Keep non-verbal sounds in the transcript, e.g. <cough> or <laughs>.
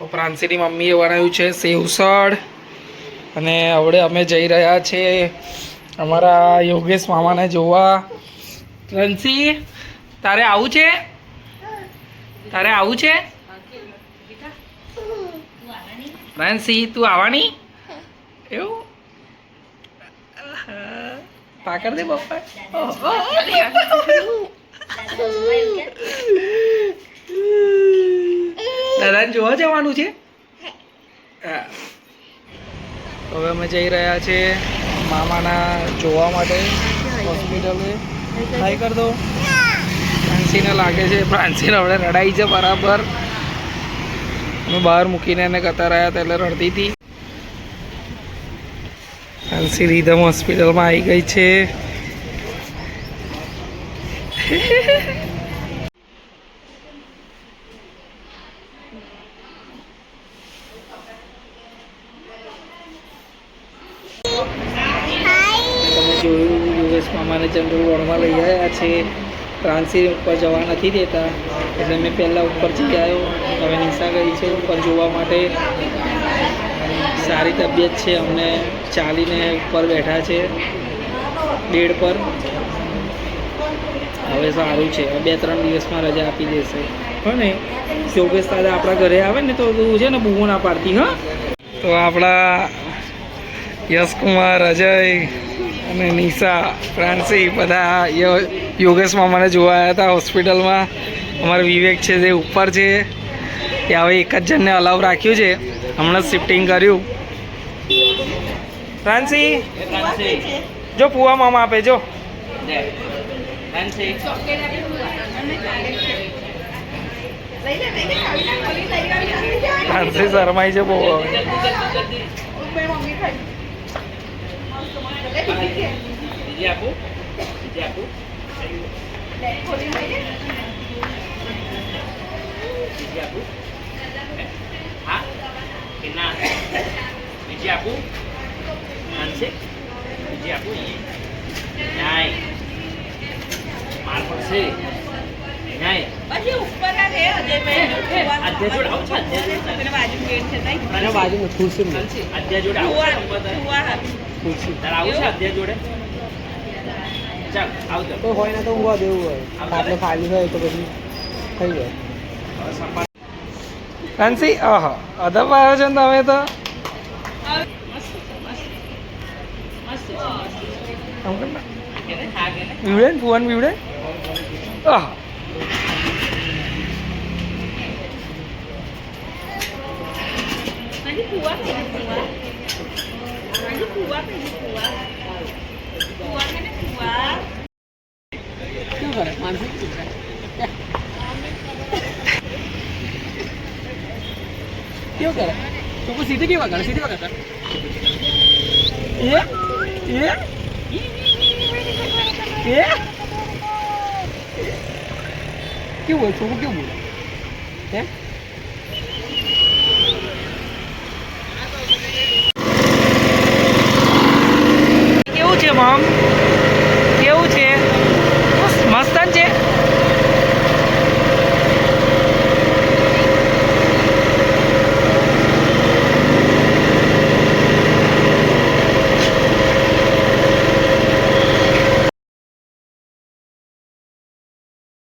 પ્રાંસીની મમ્મીએ બનાવ્યું છે સેવસળ અને હવે અમે જઈ રહ્યા છીએ અમારા યોગેશ મામાને જોવા. પ્રાંસી તારે આવું છે? તારે આવું છે? પ્રાંસી તું આવવાની? એવું? પાકર દે પપ્પા. <laughs> <laughs> દાદાને જોવા જવાનું છે? હા. હવે અમે જઈ રહ્યા છે મામાના જોવા માટે હોસ્પિટલે. ટ્રાય કર દો. ફ્રાન્સીને લાગે છે ફ્રાન્સીને હવે રડાઈ છે બરાબર. અમે બહાર મૂકીને એને કતા રહ્યા હતા એટલે રડતી હતી. ફ્રાન્સી રીધમ હોસ્પિટલમાં આવી ગઈ છે. તમે જોયું યુએસમાં મને જનરલ વોર્ડમાં લઈ આવ્યા છે. ફ્રાન્સી ઉપર જવા નથી દેતા. એટલે મેં પહેલાં ઉપર જઈ આવ્યો. હવે નિશા ગઈ છે ઉપર જોવા માટે. સારી તબિયત છે. અમને ચાલીને ઉપર બેઠા છે. બેડ પર. હવે સારું છે. બે ત્રણ દિવસમાં રજા આપી દેશે. હા ને? યોગેશ દાદા આપણા ઘરે આવે ને તો તું છે ને બૂવો ના પાડતી, હા? તો આપણા યશકુમાર, અજય અને નિશા, ફ્રાન્સી બધા યોગેશમાં યોગેશ મામાને જોવા આવ્યા હતા હોસ્પિટલમાં. અમારો વિવેક છે જે ઉપર છે, એ હવે એક જ જણને અલાવ રાખ્યું છે. હમણાં શિફ્ટિંગ કર્યું. ફ્રાન્સી, જો પુવા મામા આપે, જો. ફ્રાન્સી શરમાઈ છે બહુ બીજી આપું માનસિક બીજી આપું ન્યાય માર પડશે બાજુ ગેટ છે તઈ અને બાજુમાં ખુરશી અધ્યા જોડે આવું છે કુવા બધા? કુવા હાથ. તારે આવું છે અધ્યા જોડે ચાલ આવજો કોઈ હોય ને તો ઊંઘવા દેવું હોય ખાટલો ખાલી હોય તો પછી થઈ જાય હવે સંભાળ ફ્રાન્સી આહા અદબ આવ્યો છે ને તમે તો આમ કર ને. કેને ખા કેને બીવડે ને ફુવાન બીવડે આહ પછી કુવા કઈ કુવા પછી કુવા કઈ કુવા કુવા કઈ કુવા શું કરે માનસિક કેવું કરે તું કોઈ સીધી કેવા કરે સીધી વગર એ એ એ કેવું હોય? છોકરું કેવું બોલે? હે?